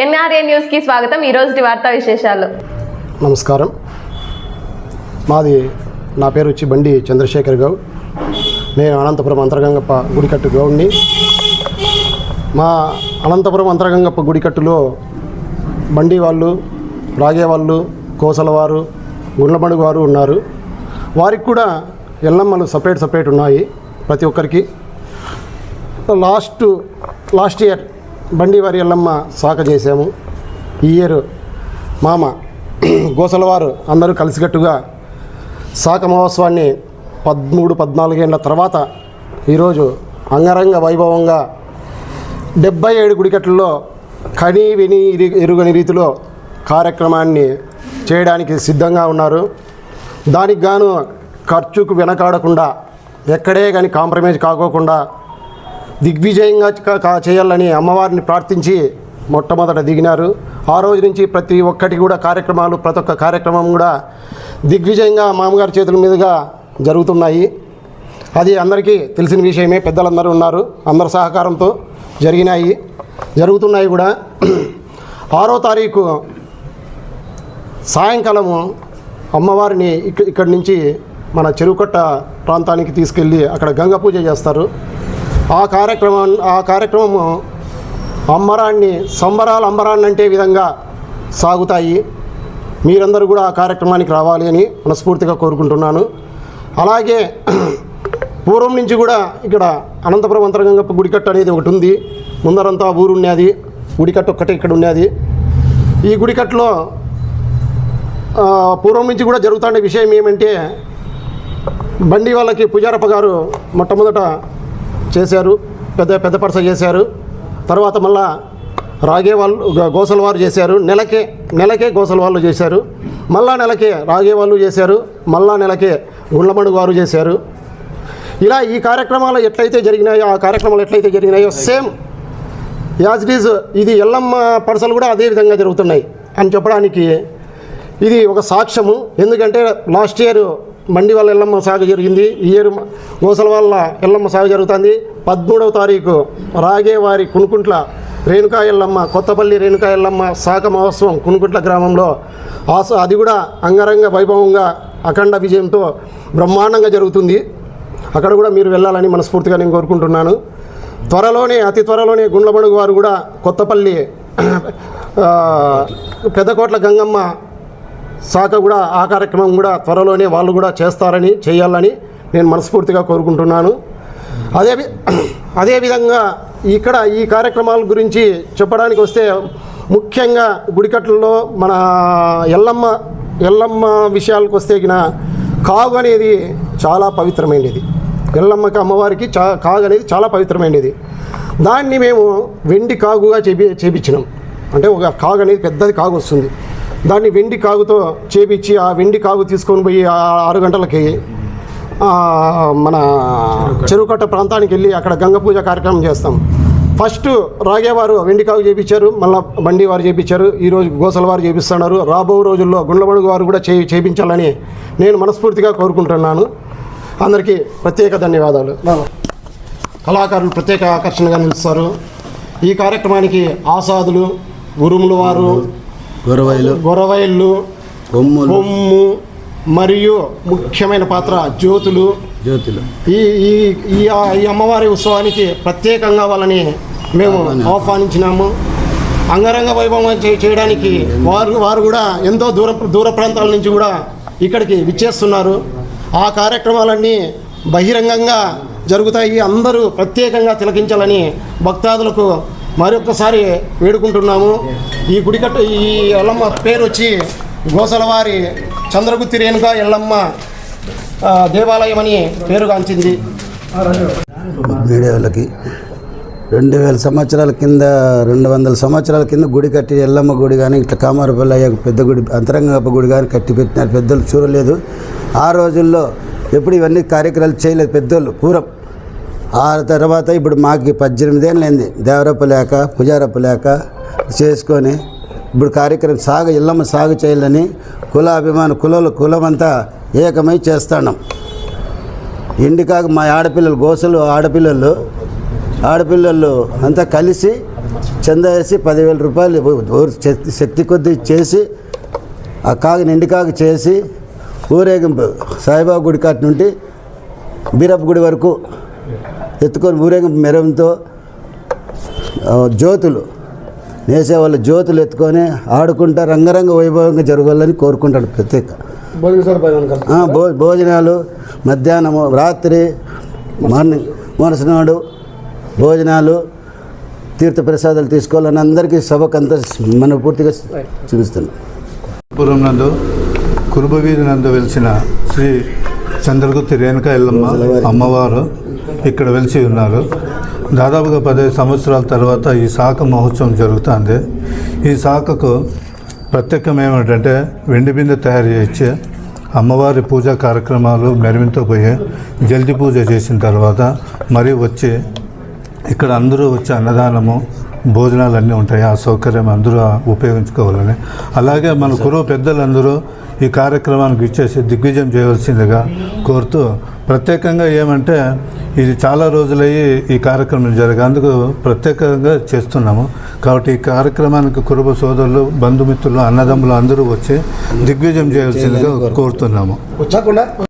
NRA న్యూస్కి స్వాగతం. ఈ రోజు వార్తా విశేషాలు. నమస్కారం. మాది నా పేరు వచ్చి బండి చంద్రశేఖర్ గౌడ్. నేను అనంతపురం అంతర్గంగప్ప గుడికట్టు గౌడ్ని. మా అనంతపురం అంతర్గంగప్ప గుడికట్టులో బండి వాళ్ళు రాగేవాళ్ళు కోసలవారు కోసల గుండ్లమడుగు వారు ఉన్నారు. వారికి కూడా ఎల్లమ్మలు సపరేట్ సపరేట్ ఉన్నాయి ప్రతి ఒక్కరికి. లాస్ట్ లాస్ట్ ఇయర్ బండి వారి ఎల్లమ్మ సాక చేసాము ఈ ఇయర్ మామ గోసలవారు అందరూ కలిసికట్టుగా శాఖ మహోత్సవాన్ని పదమూడు పద్నాలుగేళ్ళ తర్వాత ఈరోజు అంగరంగ వైభవంగా డెబ్బై ఏడు గుడికట్లలో కని విని ఎరుగని రీతిలో కార్యక్రమాన్ని చేయడానికి సిద్ధంగా ఉన్నారు. దానికి గాను ఖర్చుకు వెనకాడకుండా ఎక్కడే కానీ కాంప్రమైజ్ కాకోకుండా దిగ్విజయంగా కా- చేయాలని అమ్మవారిని ప్రార్థించి మొట్టమొదట దిగినారు. ఆ రోజు నుంచి ప్రతి ఒక్కటి కూడా కార్యక్రమాలు ప్రతి ఒక్క కార్యక్రమం కూడా దిగ్విజయంగా మామగారి చేతుల మీదుగా జరుగుతున్నాయి. అది అందరికీ తెలిసిన విషయమే. పెద్దలందరూ ఉన్నారు. అందరి సహకారంతో జరిగినాయి. జరుగుతున్నాయి కూడా. ఆరో తారీఖు సాయంకాలము అమ్మవారిని ఇక్కడి నుంచి మన చెరువుకట్ట ప్రాంతానికి తీసుకెళ్ళి అక్కడ గంగ పూజ చేస్తారు. ఆ కార్యక్రమం ఆ కార్యక్రమము అంబరాన్ని సంబరాలు అంబరాన్ని అంటే విధంగా సాగుతాయి. మీరందరూ కూడా ఆ కార్యక్రమానికి రావాలి అని మనస్ఫూర్తిగా కోరుకుంటున్నాను. అలాగే పూర్వం నుంచి కూడా ఇక్కడ అనంతపురం అంతరంగంగా గుడికట్టు అనేది ఒకటి ఉంది. ముందరంతా ఊరు ఉన్నది. గుడికట్టు ఒక్కటే ఇక్కడ ఉన్నది. ఈ గుడికట్టులో పూర్వం నుంచి కూడా జరుగుతుండే విషయం ఏమంటే బండి వాళ్ళకి పుజారప్ప గారు మొట్టమొదట చేశారు పెద్ద పెద్ద పరస చేశారు. తర్వాత మళ్ళా రాగే వాళ్ళు గోసల వారు చేశారు. నెలకే నెలకే గోసల వాళ్ళు చేశారు. మళ్ళా నెలకే రాగే వాళ్ళు చేశారు. మళ్ళా నెలకే గుండ్లమడుగు వారు చేశారు. ఇలా ఈ కార్యక్రమాలు ఎట్లయితే జరిగినాయో ఆ కార్యక్రమాలు ఎట్లయితే జరిగినాయో సేమ్ యాజ్ ఇట్ ఈజ్ ఇది ఎల్లమ్మ పరసలు కూడా అదే విధంగా జరుగుతున్నాయి అని చెప్పడానికి ఇది ఒక సాక్ష్యము. ఎందుకంటే లాస్ట్ ఇయర్ మండి వాళ్ళ ఎల్లమ్మ సాగు జరిగింది. ఈ ఇయర్ గోసల వాళ్ళ ఎల్లమ్మ సాగు జరుగుతుంది. పదమూడవ తారీఖు రాగేవారి కునుకుంట్ల రేణుకా ఎల్లమ్మ కొత్తపల్లి రేణుకా ఎల్లమ్మ శాఖ మహోత్సవం కునుకుంట్ల గ్రామంలో ఆశ అది కూడా అంగరంగ వైభవంగా అఖండ విజయంతో బ్రహ్మాండంగా జరుగుతుంది. అక్కడ కూడా మీరు వెళ్ళాలని మనస్ఫూర్తిగా నేను కోరుకుంటున్నాను. త్వరలోనే అతి త్వరలోనే గుండ్లమడుగు వారు కూడా కొత్తపల్లి పెద్దకోట్ల గంగమ్మ శాఖ కూడా ఆ కార్యక్రమం కూడా త్వరలోనే వాళ్ళు కూడా చేస్తారని చేయాలని నేను మనస్ఫూర్తిగా కోరుకుంటున్నాను. అదే అదేవిధంగా ఇక్కడ ఈ కార్యక్రమాల గురించి చెప్పడానికి వస్తే ముఖ్యంగా గుడికట్లలో మన ఎల్లమ్మ ఎల్లమ్మ విషయాలకు వస్తే కాగు అనేది చాలా పవిత్రమైనది. ఎల్లమ్మకి అమ్మవారికి చా కాగు అనేది చాలా పవిత్రమైనది. దాన్ని మేము వెండి కాగుగా చేపి చేపించినాం. అంటే ఒక కాగు అనేది పెద్దది కాగు వస్తుంది. దాన్ని వెండి కాగుతో చేపించి ఆ వెండి కాగు తీసుకొని పోయి ఆరు గంటలకి మన చెరువుకట్ట ప్రాంతానికి వెళ్ళి అక్కడ గంగ పూజ కార్యక్రమం చేస్తాం. ఫస్ట్ రాగేవారు వెండి కాగు చేపించారు మళ్ళీ బండి వారు చేపించారు ఈరోజు గోసల వారు చేపిస్తున్నారు రాబో రోజుల్లో గుండ్లమడుగు వారు కూడా చే చేపించాలని నేను మనస్ఫూర్తిగా కోరుకుంటున్నాను. అందరికీ ప్రత్యేక ధన్యవాదాలు. కళాకారులు ప్రత్యేక ఆకర్షణగా నిలుస్తారు. ఈ కార్యక్రమానికి ఆసాదులు ఉరుముల వారు గొరవైలు గొరవైళ్ళు బొమ్మలు బొమ్ము మరియు ముఖ్యమైన పాత్ర జ్యోతులు. జ్యోతులు. ఈ ఈ ఈ అమ్మవారి ఉత్సవానికి ప్రత్యేకంగా వాళ్ళని మేము ఆహ్వానించినాము. అంగరంగ వైభవం చేయడానికి వారు వారు కూడా ఎంతో దూర దూర ప్రాంతాల నుంచి కూడా ఇక్కడికి విచ్చేస్తున్నారు. ఆ కార్యక్రమాలన్నీ బహిరంగంగా జరుగుతాయి. అందరూ ప్రత్యేకంగా తిలకించాలని భక్తాదులకు మరొకసారి వేడుకుంటున్నాము. ఈ గుడికట్టు ఈ ఎల్లమ్మ పేరు వచ్చి గోసలవారి చంద్రగుత్తి రేణుక ఎల్లమ్మ దేవాలయం అని పేరుగాంచింది. మీడియా వాళ్ళకి రెండు వేల సంవత్సరాల కింద రెండు వందల సంవత్సరాల కింద గుడి కట్టి ఎల్లమ్మ గుడి కానీ ఇట్లా కామారపల్లి అయ్యాక పెద్ద గుడి అంతరంగప్ప గుడి కానీ కట్టి పెట్టినారు. పెద్దలు చూడలేదు. ఆ రోజుల్లో ఎప్పుడు ఇవన్నీ కార్యక్రమాలు చేయలేదు పెద్దోళ్ళు పూర్వం. ఆ తర్వాత ఇప్పుడు మాకు పద్దెనిమిదేళ్ళు అయింది. దేవరప్ప లేక పుజారపు లేక చేసుకొని ఇప్పుడు కార్యక్రమం సాగు ఇళ్ళమ్మ సాగు చేయాలని కులాభిమాన కులలు కులమంతా ఏకమై చేస్తాం ఇండికాక మా ఆడపిల్లలు గోసలు ఆడపిల్లలు ఆడపిల్లలు అంతా కలిసి చందా వేసి పదివేల రూపాయలు శక్తి కొద్దీ చేసి ఆ కాగ నిండికాగు చేసి ఊరేగింపు సాయిబాబా గుడి కాటి నుండి బీరప్ప గుడి వరకు ఎత్తుకొని ఊరేగింపు మెరంతో ఆ, జ్యోతులు నేసే వాళ్ళ జ్యోతులు ఎత్తుకొని ఆడుకుంటా రంగరంగ వైభవంగా జరగాలని కోరుకుంటాడు ప్రత్యేక. భో భోజనాలు మధ్యాహ్నము రాత్రి మార్నింగ్ మరుసనాడు భోజనాలు తీర్థ ప్రసాదాలు తీసుకోవాలని అందరికీ సభకంతా మన పూర్తిగా చూపిస్తున్నాం. పురం నందు కురుబ వీధి నందు వెలిసిన శ్రీ చంద్రగుత్తి రేణుక ఎల్లమ్మ అమ్మవారు ఇక్కడ వెలిసి ఉన్నారు. దాదాపుగా పదిహేను సంవత్సరాల తర్వాత ఈ శాఖ మహోత్సవం జరుగుతుంది. ఈ శాఖకు ప్రత్యేకం ఏమిటంటే వెండి బిందె తయారు చేసి అమ్మవారి పూజా కార్యక్రమాలు మెరుమింతో పోయి జల్ది పూజ చేసిన తర్వాత మరీ వచ్చి ఇక్కడ అందరూ వచ్చి అన్నదానము భోజనాలు అన్నీ ఉంటాయి. ఆ సౌకర్యం అందరూ ఉపయోగించుకోవాలని. అలాగే మన కురువు పెద్దలందరూ ఈ కార్యక్రమానికి ఇచ్చేసి దిగ్విజయం చేయవలసిందిగా కోరుతూ ప్రత్యేకంగా ఏమంటే ఇది చాలా రోజులయ్యి ఈ కార్యక్రమం జరిగేందుకు ప్రత్యేకంగా చేస్తున్నాము. కాబట్టి ఈ కార్యక్రమానికి కురుబ సోదరులు బంధుమిత్రులు అన్నదమ్ములు అందరూ వచ్చి దిగ్విజయం చేయవలసిందిగా కోరుతున్నాము.